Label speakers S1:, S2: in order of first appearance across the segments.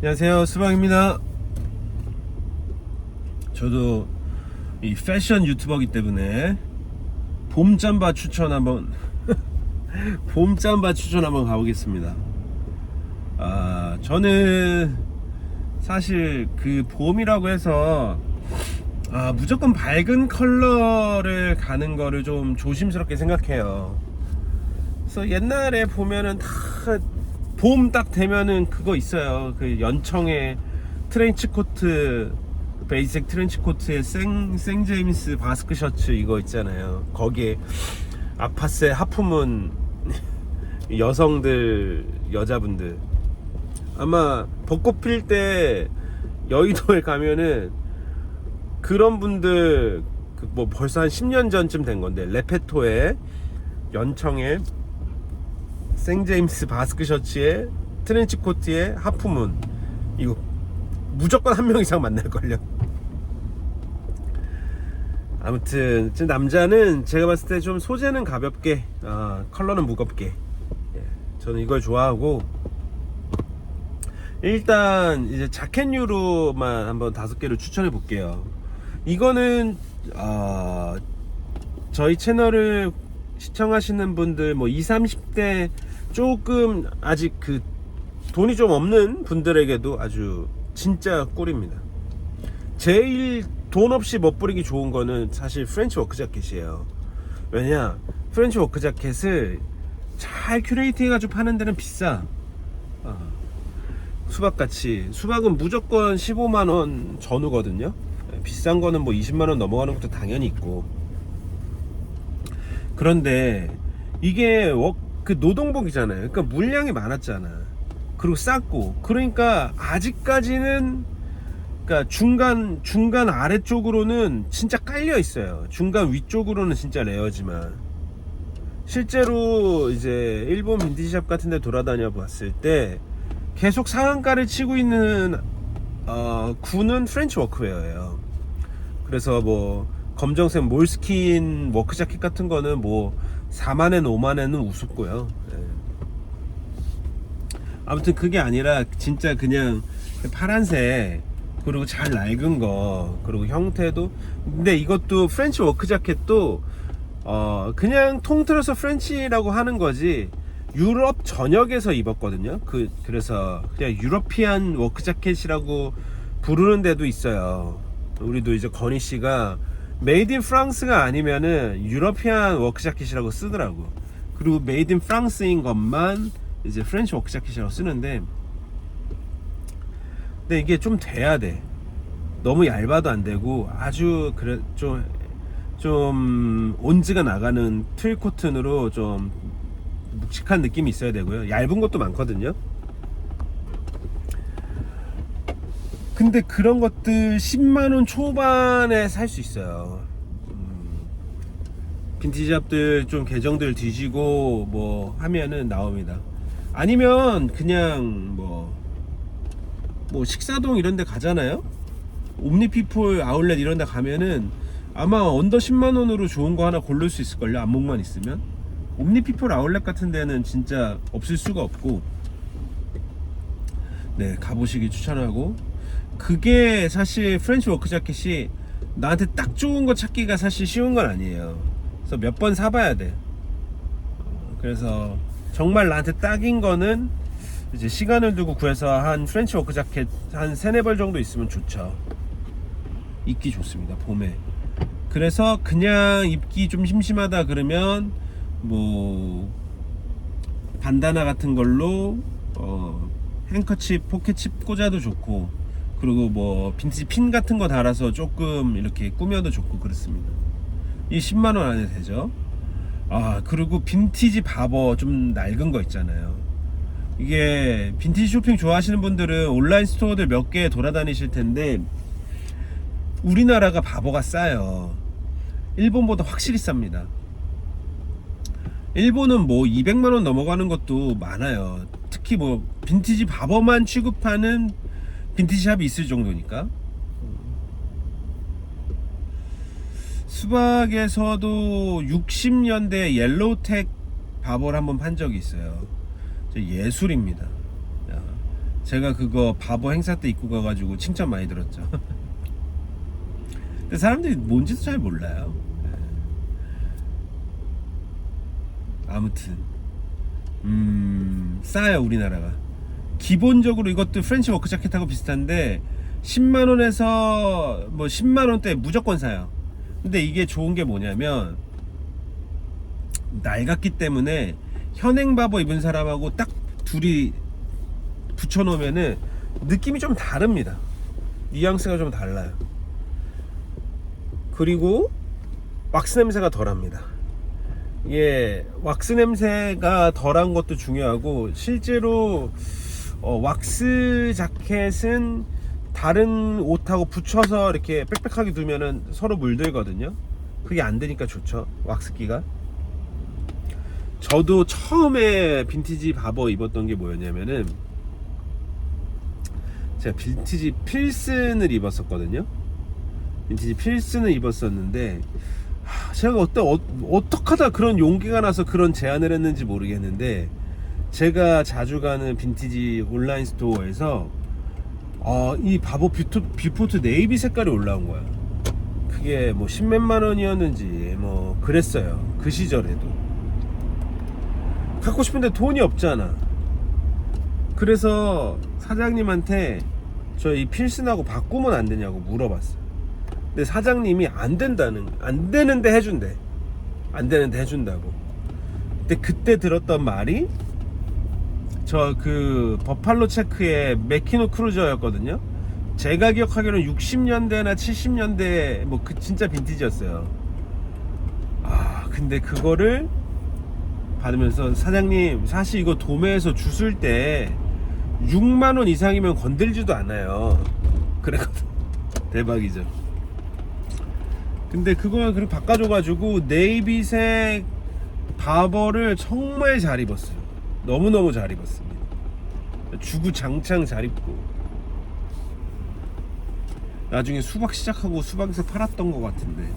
S1: 안녕하세요 수방입니다. 저도 이 패션 유튜버기 때문에 봄 잠바 추천 한번 봄 잠바 추천 한번 가보겠습니다. 아 저는 사실 그 봄이라고 해서 아 무조건 밝은 컬러를 가는 거를 좀 조심스럽게 생각해요. 그래서 옛날에 보면은 다 봄 딱 되면은 그거 있어요. 그 연청의 트렌치 코트 베이직 트렌치 코트에 생, 생 제임스 바스크 셔츠 이거 있잖아요. 거기에 아파세 하품은 여성들 여자분들 아마 벚꽃 필 때 여의도에 가면은 그런 분들 그 뭐 벌써 한 10년 전쯤 된 건데 레페토에 연청에 생제임스 바스크 셔츠에 트렌치 코트에 하프문 이거 무조건 한 명 이상 만날걸요. 아무튼 제 남자는 제가 봤을 때 좀 소재는 가볍게 아, 컬러는 무겁게. 예, 저는 이걸 좋아하고. 일단 이제 자켓류로만 한번 다섯 개를 추천해 볼게요. 이거는 아, 저희 채널을 시청하시는 분들 뭐 20, 30대 조금 아직 그 돈이 좀 없는 분들에게도 아주 진짜 꿀입니다. 제일 돈 없이 멋부리기 좋은 거는 사실 프렌치 워크 자켓이에요. 왜냐? 프렌치 워크 자켓을 잘 큐레이트 해가지고 파는 데는 비싸. 어. 수박같이. 수박은 무조건 15만원 전후거든요. 비싼 거는 뭐 20만원 넘어가는 것도 당연히 있고. 그런데 이게 워, 그 노동복이잖아요. 그러니까 물량이 많았잖아. 그리고 쌌고. 그러니까 아직까지는 그러니까 중간 중간 아래쪽으로는 진짜 깔려 있어요. 중간 위쪽으로는 진짜 레어지만 실제로 이제 일본 빈티지샵 같은 데 돌아다녀 봤을 때 계속 상한가를 치고 있는 어, 구는 프렌치 워크웨어예요. 그래서 뭐 검정색 몰스킨 워크 자켓 같은 거는 뭐 4만엔 5만엔은 우습고요. 예. 아무튼 그게 아니라 진짜 그냥 파란색 그리고 잘 낡은 거 그리고 형태도 근데 이것도 프렌치 워크 자켓도 어 그냥 통틀어서 프렌치라고 하는 거지 유럽 전역에서 입었거든요. 그 그래서 그냥 유러피안 워크 자켓이라고 부르는 데도 있어요. 우리도 이제 건희 씨가 메이드 인 프랑스가 아니면은 유러피안 워크 자켓이라고 쓰더라고. 그리고 메이드 인 프랑스인 것만 이제 프렌치 워크 자켓이라고 쓰는데 근데 이게 좀 돼야 돼. 너무 얇아도 안 되고 아주 그래 좀좀 온즈가 나가는 트윌 코튼으로 좀 묵직한 느낌이 있어야 되고요. 얇은 것도 많거든요. 근데 그런 것들 10만원 초반에 살 수 있어요. 음, 빈티지 샵들 좀 계정들 뒤지고 뭐 하면은 나옵니다. 아니면 그냥 뭐, 뭐 식사동 이런 데 가잖아요? 옴니피플 아울렛 이런 데 가면은 아마 언더 10만원으로 좋은 거 하나 고를 수 있을걸요? 안목만 있으면. 옴니피플 아울렛 같은 데는 진짜 없을 수가 없고 네 가보시기 추천하고 그게 사실 프렌치 워크 자켓이 나한테 딱 좋은 거 찾기가 사실 쉬운 건 아니에요. 그래서 몇 번 사봐야 돼. 어, 그래서 정말 나한테 딱인 거는 이제 시간을 두고 구해서 한 프렌치 워크 자켓 한 세네 벌 정도 있으면 좋죠. 입기 좋습니다 봄에. 그래서 그냥 입기 좀 심심하다 그러면 뭐 반다나 같은 걸로 어 행커칩 포켓칩 꽂아도 좋고 그리고 뭐 빈티지 핀 같은 거 달아서 조금 이렇게 꾸며도 좋고 그렇습니다. 이 10만원 안에 되죠? 아 그리고 빈티지 바버 좀 낡은 거 있잖아요. 이게 빈티지 쇼핑 좋아하시는 분들은 온라인 스토어들 몇 개 돌아다니실 텐데 우리나라가 바보가 싸요. 일본보다 확실히 쌉니다. 일본은 뭐 200만원 넘어가는 것도 많아요. 특히 뭐 빈티지 바버만 취급하는 빈티지 샵이 있을 정도니까. 수박에서도 60년대 옐로우텍 바버를 한번 판 적이 있어요. 예술입니다. 야, 제가 그거 바보 행사 때 입고 가가지고 칭찬 많이 들었죠. 근데 사람들이 뭔지도 잘 몰라요. 예. 아무튼 음 싸요 우리나라가. 기본적으로 이것도 프렌치 워크 자켓하고 비슷한데 10만 원에서 뭐 10만 원대 무조건 사요. 근데 이게 좋은 게 뭐냐면 낡았기 때문에 현행 바버 입은 사람하고 딱 둘이 붙여놓으면은 느낌이 좀 다릅니다. 뉘앙스가 좀 달라요. 그리고 왁스 냄새가 덜합니다. 이게 왁스 냄새가 덜한 것도 중요하고 실제로 어, 왁스 자켓은 다른 옷하고 붙여서 이렇게 빽빽하게 두면은 서로 물들거든요. 그게 안 되니까 좋죠. 왁스기가. 저도 처음에 빈티지 바버 입었던 게 뭐였냐면은 제가 빈티지 필슨을 입었었거든요. 빈티지 필슨을 입었었는데 하, 제가 어때 어, 어떻게 하다 그런 용기가 나서 그런 제안을 했는지 모르겠는데 제가 자주 가는 빈티지 온라인 스토어에서 어, 이 바보 뷰토, 뷰포트 네이비 색깔이 올라온 거야. 그게 뭐 십몇만 원이었는지 뭐 그랬어요. 그 시절에도. 갖고 싶은데 돈이 없잖아. 그래서 사장님한테 저 이 필슨하고 바꾸면 안 되냐고 물어봤어. 근데 사장님이 안 된다는, 안 되는데 해준대. 안 되는데 해준다고. 근데 그때 들었던 말이 저 그 버팔로 체크의 메키노 크루저였거든요. 제가 기억하기로는 60년대나 70년대 뭐 그 진짜 빈티지였어요. 아 근데 그거를 받으면서 사장님 사실 이거 도매에서 주술 때 6만 원 이상이면 건들지도 않아요. 그래가지고 대박이죠. 근데 그걸 그렇게 바꿔줘가지고 네이비색 바버를 정말 잘 입었어요. 너무너무 잘 입었습니다. 주구장창 잘 입고 나중에 수박 시작하고 수박에서 팔았던 것 같은데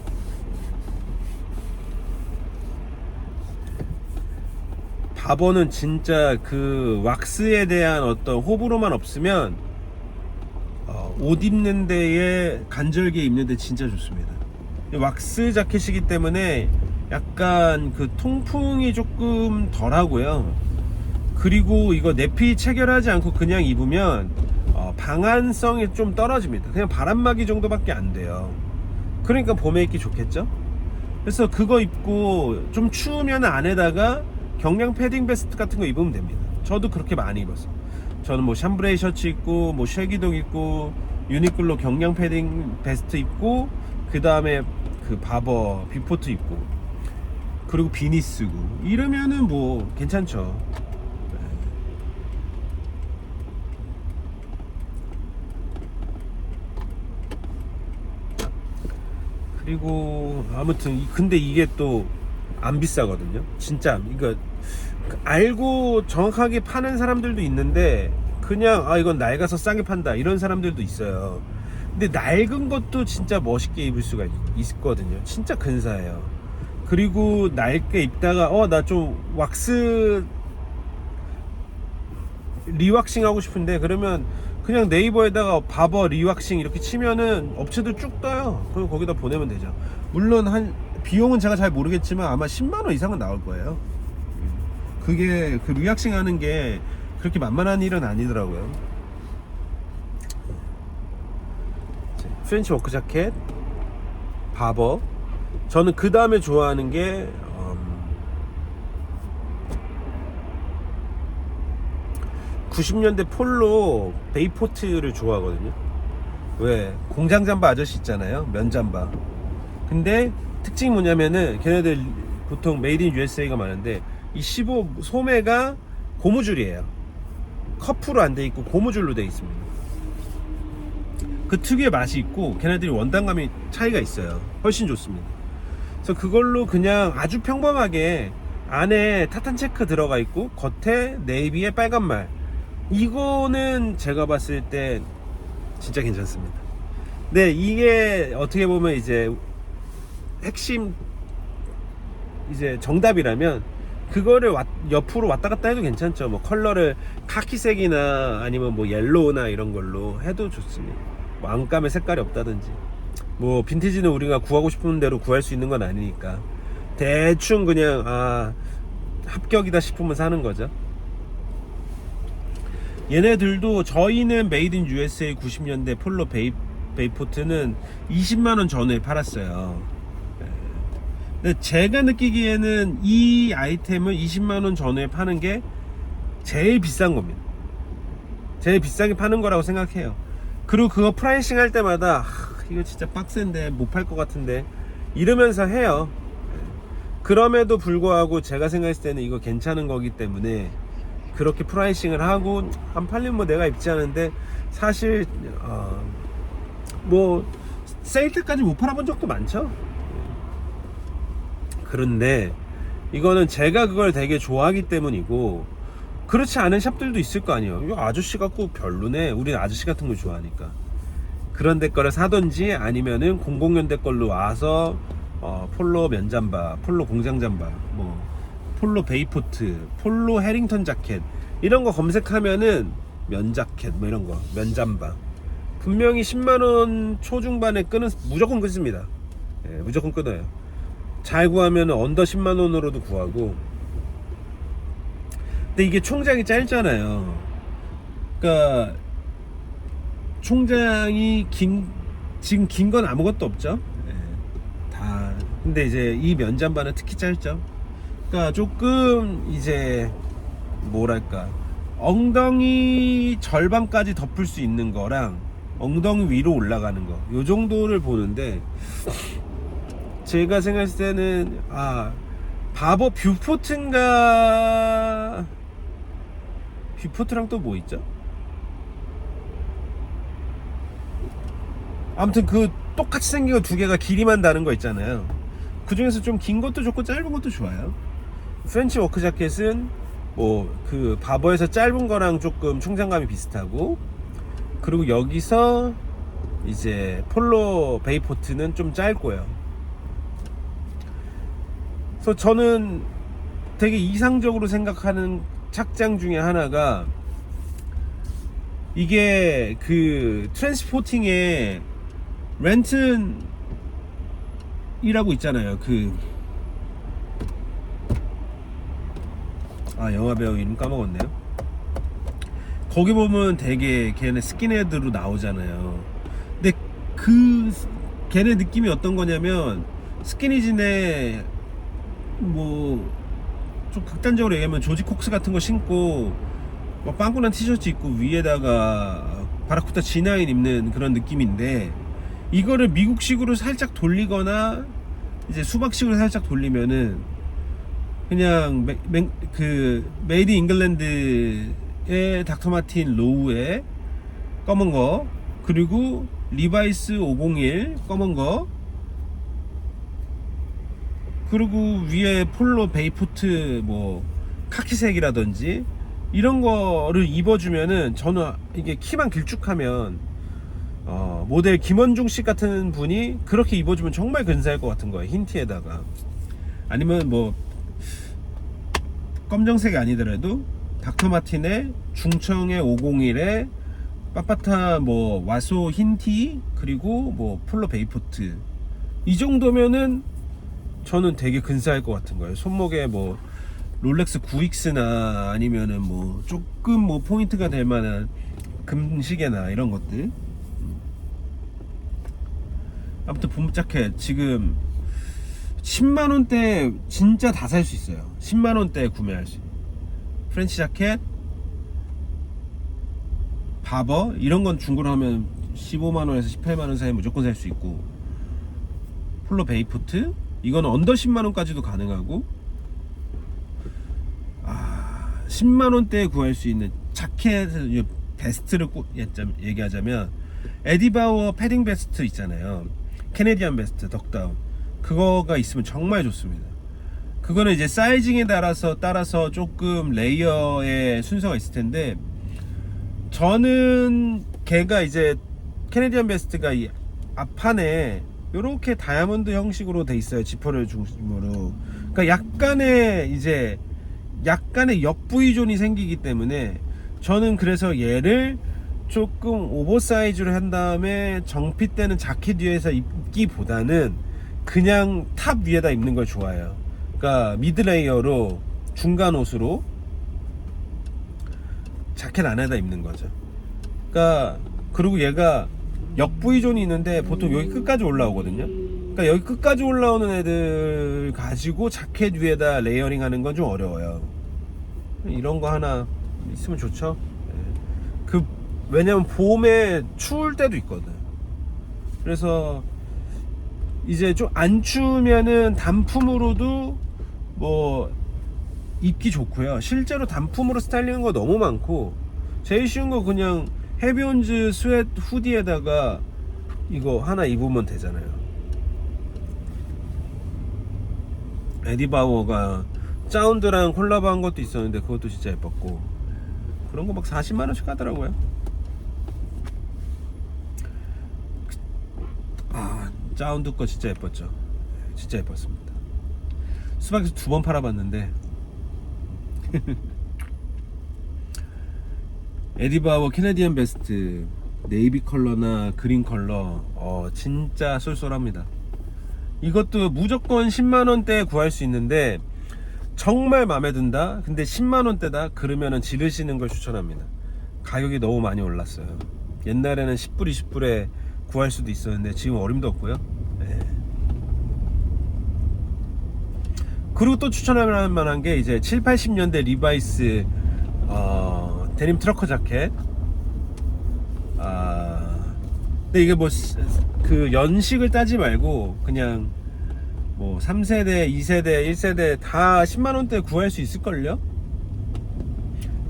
S1: 바버는 진짜 그 왁스에 대한 어떤 호불호만 없으면 어, 옷 입는 데에 간절기에 입는 데 진짜 좋습니다. 왁스 자켓이기 때문에 약간 그 통풍이 조금 덜하고요. 그리고 이거 내피 체결하지 않고 그냥 입으면 어, 방한성이 좀 떨어집니다. 그냥 바람막이 정도밖에 안 돼요. 그러니까 봄에 입기 좋겠죠? 그래서 그거 입고 좀 추우면 안에다가 경량 패딩 베스트 같은 거 입으면 됩니다. 저도 그렇게 많이 입었어요. 저는 뭐 샴브레이 셔츠 입고 뭐 쉐기독 입고 유니클로 경량 패딩 베스트 입고 그 다음에 그 바버 비포트 입고 그리고 비니 쓰고 이러면은 뭐 괜찮죠. 그리고 아무튼 이- 근데 이게 또 안 비싸거든요. 진짜 이거 알고 정확하게 파는 사람들도 있는데 그냥 아 이건 낡아서 싸게 판다 이런 사람들도 있어요. 근데 낡은 것도 진짜 멋있게 입을 수가 있, 있거든요. 진짜 근사해요. 그리고 낡게 입다가 어 나 좀 왁스 리왁싱 하고 싶은데 그러면 그냥 네이버에다가 바버 리왁싱 이렇게 치면은 업체들 쭉 떠요. 그럼 거기다 보내면 되죠. 물론 한 비용은 제가 잘 모르겠지만 아마 10만 원 이상은 나올 거예요. 그게 그 리왁싱 하는 게 그렇게 만만한 일은 아니더라고요. 프렌치 워크 자켓, 바버. 저는 그 다음에 좋아하는 게 음, 90년대 폴로 베이포트를 좋아하거든요. 왜 공장 잠바 아저씨 있잖아요. 면 잠바. 근데 특징이 뭐냐면은 걔네들 보통 메이드 인 USA가 많은데 이 15 소매가 고무줄이에요. 커프로 안 돼 있고 고무줄로 돼 있습니다. 그 특유의 맛이 있고 걔네들이 원단감이 차이가 있어요. 훨씬 좋습니다. 그래서 그걸로 그냥 아주 평범하게 안에 타탄 체크 들어가 있고 겉에 네이비에 빨간 말 이거는 제가 봤을 때 진짜 괜찮습니다. 네 이게 어떻게 보면 이제 핵심 이제 정답이라면 그거를 왔- 옆으로 왔다 갔다 해도 괜찮죠. 뭐 컬러를 카키색이나 아니면 뭐 옐로우나 이런 걸로 해도 좋습니다. 뭐 안감에 색깔이 없다든지. 뭐 빈티지는 우리가 구하고 싶은 대로 구할 수 있는 건 아니니까 대충 그냥 아 합격이다 싶으면 사는 거죠. 얘네들도 저희는 메이드 인 USA 90년대 폴로 베이, 베이포트는 20만 원 전후에 팔았어요. 예. 근데 제가 느끼기에는 이 아이템을 20만 원 전후에 파는 게 제일 비싼 겁니다. 제일 비싸게 파는 거라고 생각해요. 그리고 그거 프라이싱 할 때마다 하, 이거 진짜 빡센데 못 팔 것 같은데 이러면서 해요. 그럼에도 불구하고 제가 생각했을 때는 이거 괜찮은 거기 때문에 그렇게 프라이싱을 하고 안 팔리면 뭐 내가 입지 않은데 사실 어, 뭐 세일 때까지 못 팔아본 적도 많죠. 그런데 이거는 제가 그걸 되게 좋아하기 때문이고 그렇지 않은 샵들도 있을 거 아니에요. 이거 아저씨 같고 별로네. 우리는 아저씨 같은 거 좋아하니까. 그런 데 거를 사던지 아니면은 00년대 걸로 와서 어, 폴로 면잠바, 폴로 공장 잠바, 뭐 폴로 베이포트, 폴로 해링턴 자켓 이런 거 검색하면은 면 자켓 뭐 이런 거 면 잠바 분명히 10만 원 초중반에 끄는 무조건 끊습니다. 예, 무조건 끊어요. 잘 구하면 언더 10만 원으로도 구하고. 근데 이게 총장이 짧잖아요. 그러니까 총장이 긴 지금 긴 건 아무것도 없죠. 예, 다. 근데 이제 이 면잠바는 특히 짧죠. 그러니까 조금 이제 뭐랄까 엉덩이 절반까지 덮을 수 있는 거랑 엉덩이 위로 올라가는 거. 요 정도를 보는데 제가 생각했을 때는 아 바버 뷰포트인가 뷰포트랑 또 뭐 있죠? 아무튼 그 똑같이 생긴 거 두 개가 길이만 다른 거 있잖아요. 그 중에서 좀 긴 것도 좋고 짧은 것도 좋아요. 프렌치 워크 자켓은 뭐 그 바버에서 짧은 거랑 조금 총장감이 비슷하고 그리고 여기서 이제 폴로 베이포트는 좀 짧고요. 그래서 저는 되게 이상적으로 생각하는 착장 중에 하나가 이게 그 트랜스포팅에 렌튼이라고 있잖아요. 그 아, 영화 배우 이름 까먹었네요. 거기 보면 되게 걔네 스킨헤드로 나오잖아요. 근데 그 걔네 느낌이 어떤 거냐면 스키니진에 뭐 좀 극단적으로 얘기하면 조지 콕스 같은 거 신고 뭐 빵꾸난 티셔츠 입고 위에다가 바라쿠타 G9 입는 그런 느낌인데 이거를 미국식으로 살짝 돌리거나 이제 수박식으로 살짝 돌리면은 그냥 메, 메, 그 메이드 잉글랜드의 닥터 마틴 로우의 검은 거 그리고 리바이스 501 검은 거 그리고 위에 폴로 베이포트 뭐 카키색이라든지 이런 거를 입어주면은 저는 이게 키만 길쭉하면 어, 모델 김원중 씨 같은 분이 그렇게 입어주면 정말 근사할 것 같은 거예요 흰 티에다가. 아니면 뭐 검정색이 아니더라도 닥터 마틴의 중청의 501에 빠빠타 뭐 와소 흰티 그리고 뭐 폴로 베이포트. 이 정도면은 저는 되게 근사할 것 같은 거예요. 손목에 뭐 롤렉스 9X나 아니면은 뭐 조금 뭐 포인트가 될 만한 금시계나 이런 것들. 아무튼 봄 자켓 지금 10만 원대 진짜 다 살 수 있어요. 10만 원대 구매할 수. 프렌치 자켓, 바버 이런 건 중고로 하면 15만 원에서 18만 원 사이 무조건 살 수 있고 폴로 베이포트 이거는 언더 10만 원까지도 가능하고 아 10만 원대에 구할 수 있는 자켓 베스트를 꼭 얘기하자면 에디바워 패딩 베스트 있잖아요. 캐네디안 베스트 덕다운 그거가 있으면 정말 좋습니다. 그거는 이제 사이징에 따라서 따라서 조금 레이어의 순서가 있을 텐데 저는 걔가 이제 캐네디안 베스트가 이 앞판에 이렇게 다이아몬드 형식으로 돼 있어요 지퍼를 중심으로 그러니까 약간의 이제 약간의 역부위존이 생기기 때문에 저는 그래서 얘를 조금 오버사이즈로 한 다음에 정핏되는 자켓 위에서 입기보다는 그냥 탑 위에다 입는 걸 좋아해요. 그러니까 미드 레이어로 중간 옷으로 자켓 안에다 입는 거죠. 그러니까 그리고 얘가 역부위존이 있는데 보통 여기 끝까지 올라오거든요. 그러니까 여기 끝까지 올라오는 애들 가지고 자켓 위에다 레이어링 하는 건 좀 어려워요. 이런 거 하나 있으면 좋죠. 예. 그 왜냐면 봄에 추울 때도 있거든. 그래서 이제 좀 안 추우면은 단품으로도 뭐 입기 좋고요. 실제로 단품으로 스타일링한 거 너무 많고 제일 쉬운 거 그냥 헤비온즈 스웨트 후디에다가 이거 하나 입으면 되잖아요. 에디바워가 사운드랑 콜라보한 것도 있었는데 그것도 진짜 예뻤고 그런 거 막 40만 원씩 하더라고요. 아, 사운드 거 진짜 예뻤죠. 진짜 예뻤습니다. 수박에서 두 번 팔아봤는데 에디바워 캐네디언 베스트 네이비 컬러나 그린 컬러 어 진짜 쏠쏠합니다. 이것도 무조건 10만 원대에 구할 수 있는데 정말 마음에 든다. 근데 10만 원대다. 그러면은 지르시는 걸 추천합니다. 가격이 너무 많이 올랐어요. 옛날에는 10불, 20불에 구할 수도 있었는데 지금 어림도 없고요. 네. 그리고 또 추천할 만한 게 이제 7, 80년대 리바이스 어, 데님 트러커 자켓. 아, 근데 이게 뭐 그 연식을 따지 말고 그냥 뭐 3세대, 2세대, 1세대 다 10만 원대 구할 수 있을걸요?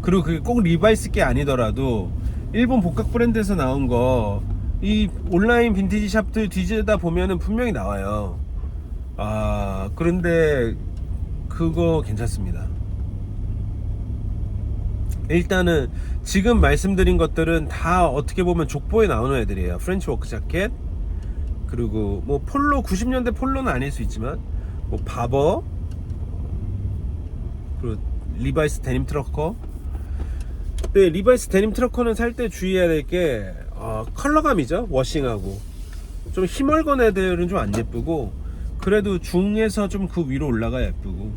S1: 그리고 그게 꼭 리바이스 게 아니더라도 일본 복각 브랜드에서 나온 거 이 온라인 빈티지 샵들 뒤지다 보면은 분명히 나와요. 아, 그런데 그거 괜찮습니다. 일단은 지금 말씀드린 것들은 다 어떻게 보면 족보에 나오는 애들이에요. 프렌치 워크 자켓, 그리고 뭐 폴로 90년대 폴로는 아닐 수 있지만 뭐 바버, 그리고 리바이스 데님 트러커. 네, 리바이스 데님 트러커는 살 때 주의해야 될 게 어, 컬러감이죠. 워싱하고 좀 희멀건 애들은 좀 안 예쁘고 그래도 중에서 좀 그 위로 올라가 예쁘고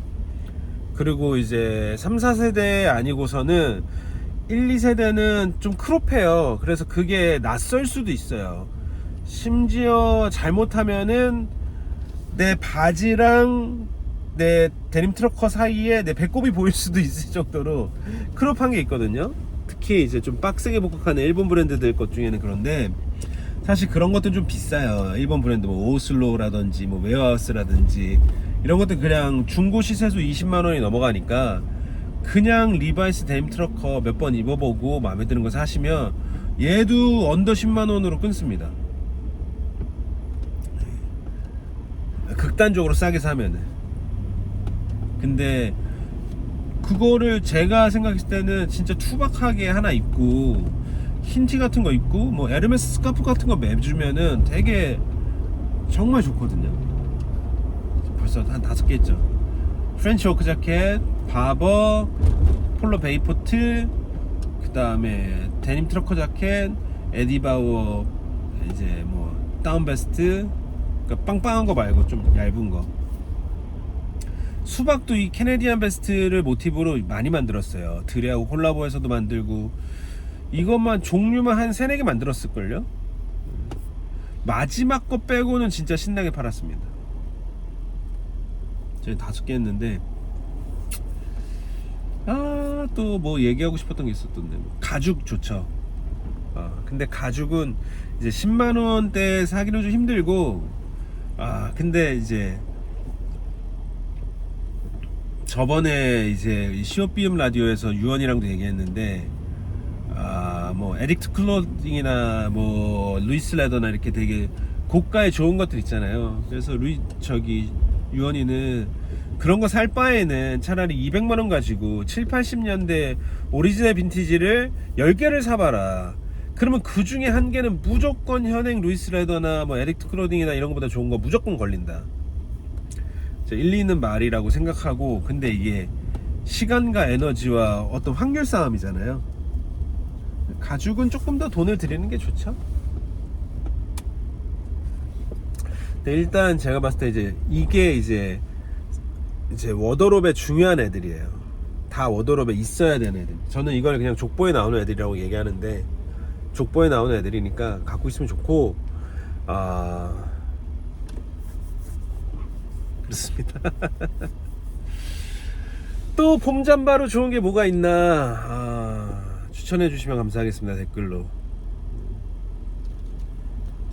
S1: 그리고 이제 3, 4세대 아니고서는 1, 2세대는 좀 크롭해요. 그래서 그게 낯설 수도 있어요. 심지어 잘못하면은 내 바지랑 내 데님 트러커 사이에 내 배꼽이 보일 수도 있을 정도로 크롭한 게 있거든요. 특히 이제 좀 빡세게 복각하는 일본 브랜드들 것 중에는 그런데 사실 그런 것들은 좀 비싸요. 일본 브랜드 뭐 오슬로라든지 뭐 웨어하우스라든지 이런 것들 그냥 중고 시세도 20만 원이 넘어가니까 그냥 리바이스 데님 트러커 몇 번 입어보고 마음에 드는 거 사시면 얘도 언더 10만 원으로 끊습니다. 극단적으로 싸게 사면은. 근데 그거를 제가 생각했을 때는 진짜 투박하게 하나 입고 흰티 같은 거 입고 뭐 에르메스 스카프 같은 거 매주면은 되게 정말 좋거든요. 벌써 한 다섯 개 있죠. 프렌치 워크 자켓, 바버, 폴로 베이포트, 그 다음에 데님 트러커 자켓, 에디바워 이제 뭐 다운 베스트, 그러니까 빵빵한 거 말고 좀 얇은 거. 수박도 이 캐네디안 베스트를 모티브로 많이 만들었어요. 드레하고 콜라보해서도 만들고 이것만 종류만 한 세네 개 만들었을걸요? 마지막 거 빼고는 진짜 신나게 팔았습니다. 저희 다섯 개 했는데 아 또 뭐 얘기하고 싶었던 게 있었던데 가죽 좋죠. 아 근데 가죽은 이제 10만 원대 사기는 좀 힘들고 아 근데 이제 저번에 이제 시오비움 라디오에서 유언이랑도 얘기했는데 아뭐 에릭트 클로딩이나 뭐 루이스 레더나 이렇게 되게 고가의 좋은 것들 있잖아요. 그래서 루이 저기 유언이는 그런 거 살 바에는 차라리 200만 원 가지고 7, 80년대 오리지널 빈티지를 10개를 사봐라. 그러면 그 중에 한 개는 무조건 현행 루이스 레더나 뭐 에릭트 클로딩이나 이런 것보다 좋은 거 무조건 걸린다. 저 일리 있는 말이라고 생각하고 근데 이게 시간과 에너지와 어떤 확률 싸움이잖아요. 가죽은 조금 더 돈을 들이는 게 좋죠. 근데 일단 제가 봤을 때 이제 이게 이제 이제 워더롭의 중요한 애들이에요. 다 워더롭에 있어야 되는 애들. 저는 이걸 그냥 족보에 나오는 애들이라고 얘기하는데 족보에 나오는 애들이니까 갖고 있으면 좋고 아 그렇습니다. 또 봄잠바로 좋은 게 뭐가 있나? 아, 추천해 주시면 감사하겠습니다 댓글로.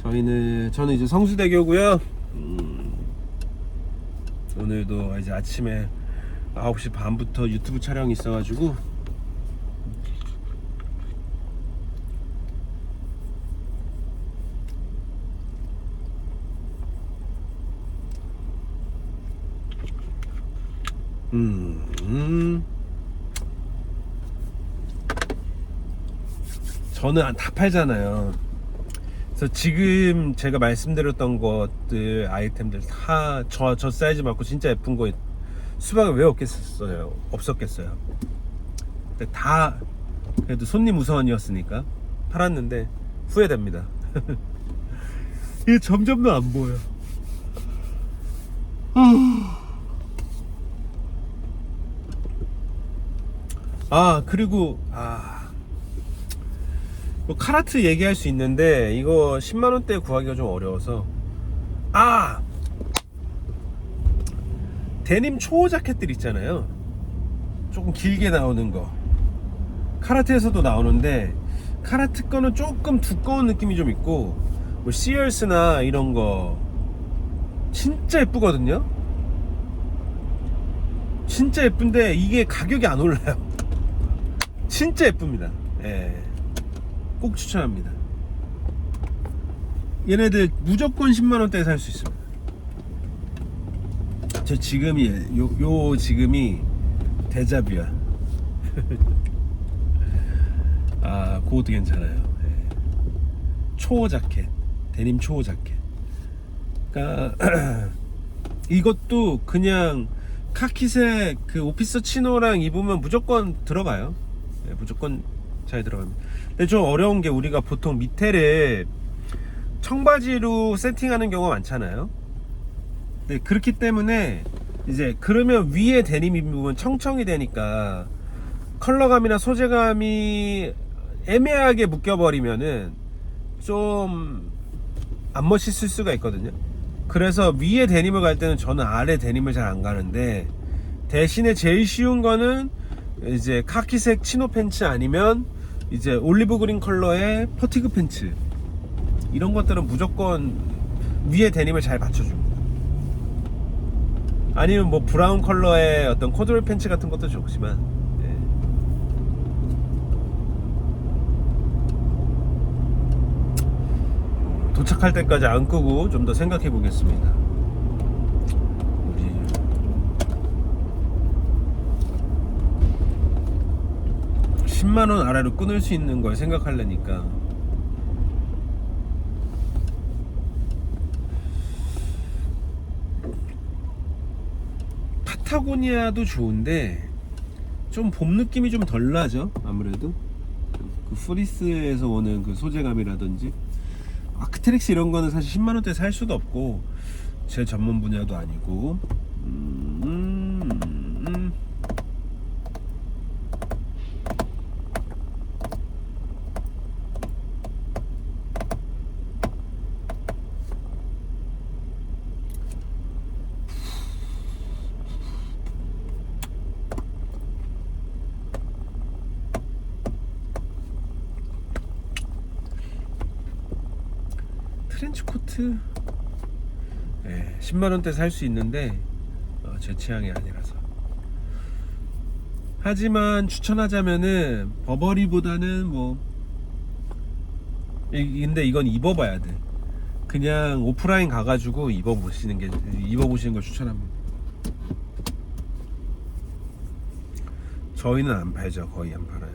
S1: 저희는 저는 이제 성수대교고요. 음, 오늘도 이제 아침에 9시 반부터 유튜브 촬영이 있어가지고 음, 음. 저는 다 팔잖아요. 그래서 지금 제가 말씀드렸던 것들 아이템들 다 저저 사이즈 맞고 진짜 예쁜 거 수박에 왜 없겠어요? 없었겠어요. 근데 다 그래도 손님 우선이었으니까 팔았는데 후회됩니다. 이게 점점 더 안 보여. 아 그리고 아. 뭐 카라트 얘기할 수 있는데 이거 10만 원대 구하기가 좀 어려워서. 아! 데님 초호 자켓들 있잖아요. 조금 길게 나오는 거. 카라트에서도 나오는데 카라트 거는 조금 두꺼운 느낌이 좀 있고 뭐 시얼스나 이런 거 진짜 예쁘거든요? 진짜 예쁜데 이게 가격이 안 올라요 진짜 예쁩니다 예. 꼭 추천합니다. 얘네들 무조건 10만원대에 살 수 있습니다. 저 지금이, 요, 요 지금이 대자뷰야. 아, 그것도 괜찮아요. 예. 초호 자켓. 데님 초호 자켓. 그니까, 이것도 그냥 카키색 그 오피서 치노랑 입으면 무조건 들어가요. 예, 무조건 잘 들어갑니다. 근데 좀 어려운 게 우리가 보통 밑에를 청바지로 세팅하는 경우가 많잖아요. 네, 그렇기 때문에 이제 그러면 위에 데님 입으면 청청이 되니까 컬러감이나 소재감이 애매하게 묶여버리면은 좀 안 멋있을 수가 있거든요. 그래서 위에 데님을 갈 때는 저는 아래 데님을 잘 안 가는데 대신에 제일 쉬운 거는 이제 카키색 치노 팬츠 아니면 이제 올리브 그린 컬러의 퍼티그 팬츠 이런 것들은 무조건 위에 데님을 잘 받쳐줍니다. 아니면 뭐 브라운 컬러의 어떤 코드롤 팬츠 같은 것도 좋지만 예. 도착할 때까지 안 끄고 좀 더 생각해 보겠습니다. 우리 10만 원 아래로 끊을 수 있는 걸 생각하려니까. 파타고니아도 좋은데 좀 봄 느낌이 좀 덜 나죠 아무래도? 그 프리스에서 오는 그 소재감이라든지. 아크트릭스 이런 거는 사실 10만 원대 살 수도 없고 제 전문 분야도 아니고 음, 음, 음. 트렌치 코트 예, 10만원대 살 수 있는데 어, 제 취향이 아니라서. 하지만 추천하자면은 버버리보다는 뭐 이- 근데 이건 입어봐야 돼. 그냥 오프라인 가가지고 입어보시는 게 입어보시는 걸 추천합니다. 저희는 안 팔죠. 거의 안 팔아요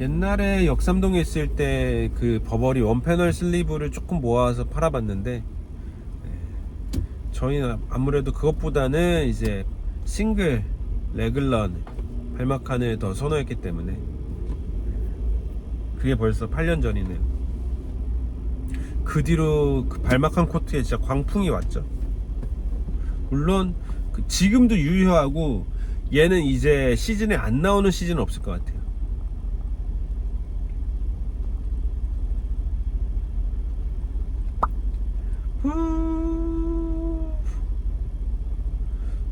S1: 옛날에 역삼동에 있을 때 그 버버리 원패널 슬리브를 조금 모아서 팔아봤는데 예, 저희는 아무래도 그것보다는 이제 싱글 레글런 발막칸을 더 선호했기 때문에 그게 벌써 8년 전이네요. 그 뒤로 그 발막한 코트에 진짜 광풍이 왔죠. 물론 그 지금도 유효하고 얘는 이제 시즌에 안 나오는 시즌은 없을 것 같아요. 후.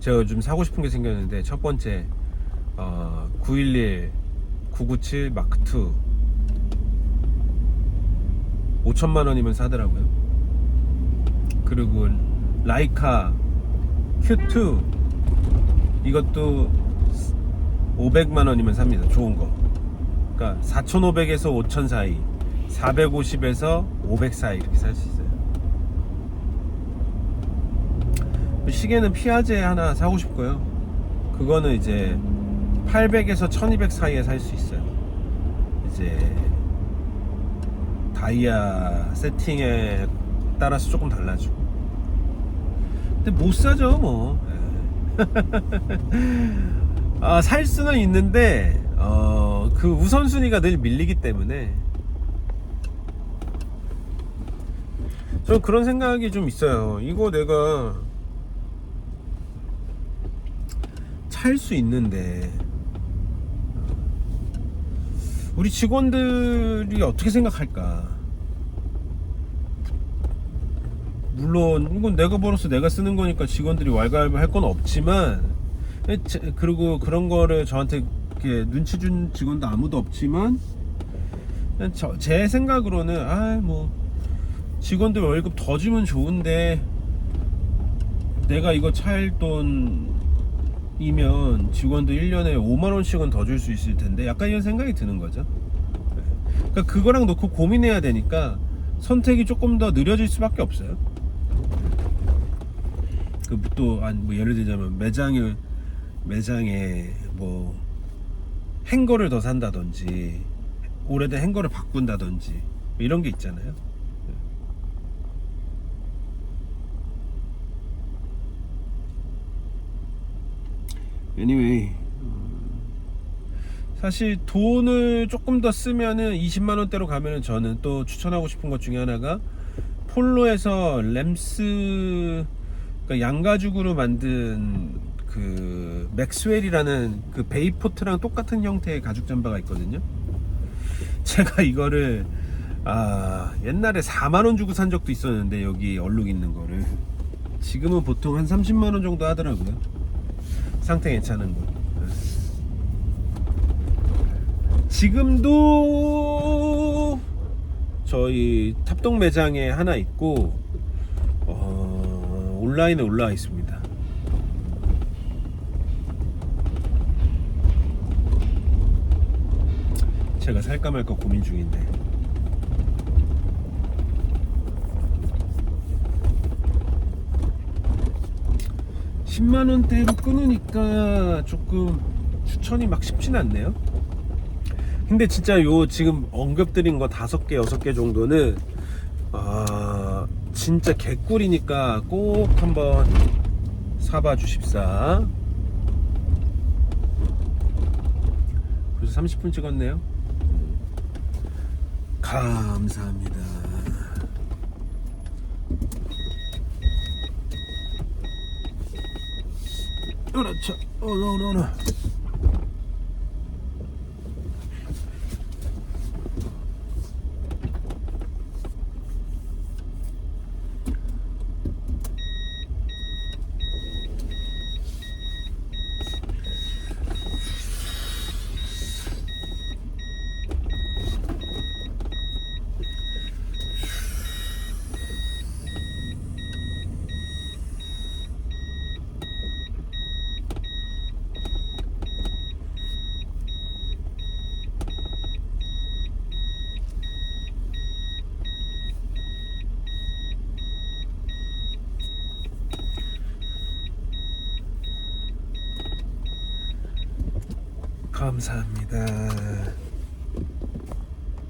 S1: 제가 요즘 사고 싶은 게 생겼는데 첫 번째 어, 911 997 마크 2 5천만 원이면 사더라고요. 그리고 라이카 Q2 이것도 500만 원이면 삽니다. 좋은 거. 그러니까 4,500에서 5,000 사이, 450에서 500 사이 이렇게 살 수 있어요. 시계는 피아제 하나 사고 싶고요. 그거는 이제 800에서 1200 사이에 살 수 있어요. 이제 다이아 세팅에 따라서 조금 달라지고. 근데 못 사죠, 뭐. 아, 살 수는 있는데, 어, 그 우선순위가 늘 밀리기 때문에. 저는 그런 생각이 좀 있어요. 이거 내가 찰수 있는데, 우리 직원들이 어떻게 생각할까? 물론 이건 내가 벌어서 내가 쓰는 거니까 직원들이 왈가왈부 할 건 없지만 에, 제- 그리고 그런 거를 저한테 눈치 준 직원도 아무도 없지만 그냥 저, 제 생각으로는 아 뭐 직원들 월급 더 주면 좋은데 내가 이거 찰돈 이면 직원들 1년에 5만 원씩은 더 줄 수 있을 텐데 약간 이런 생각이 드는 거죠. 그러니까 그거랑 놓고 고민해야 되니까 선택이 조금 더 느려질 수밖에 없어요. 그또뭐 예를 들자면 매장에 매장에 뭐 행거를 더 산다든지 오래된 행거를 바꾼다든지 뭐 이런 게 있잖아요. Anyway, 음, 사실 돈을 조금 더 쓰면은 20만 원대로 가면은 저는 또 추천하고 싶은 것 중에 하나가 폴로에서 램스 그러니까 양가죽으로 만든 그 맥스웰이라는 그 베이포트랑 똑같은 형태의 가죽 잠바가 있거든요. 제가 이거를 아 옛날에 4만 원 주고 산 적도 있었는데 여기 얼룩 있는 거를 지금은 보통 한 30만 원 정도 하더라고요. 상태 괜찮은 거. 지금도 저희 탑동 매장에 하나 있고 어, 온라인에 올라와 있습니다. 제가 살까 말까 고민 중인데. 십만 원대로 끊으니까 조금 추천이 막 쉽진 않네요. 근데 진짜 요 지금 언급드린 거 다섯 개 여섯 개 정도는 아 진짜 개꿀이니까 꼭 한번 사봐 주십사. 벌써 30분 찍었네요. 감사합니다. 그렇죠. 어너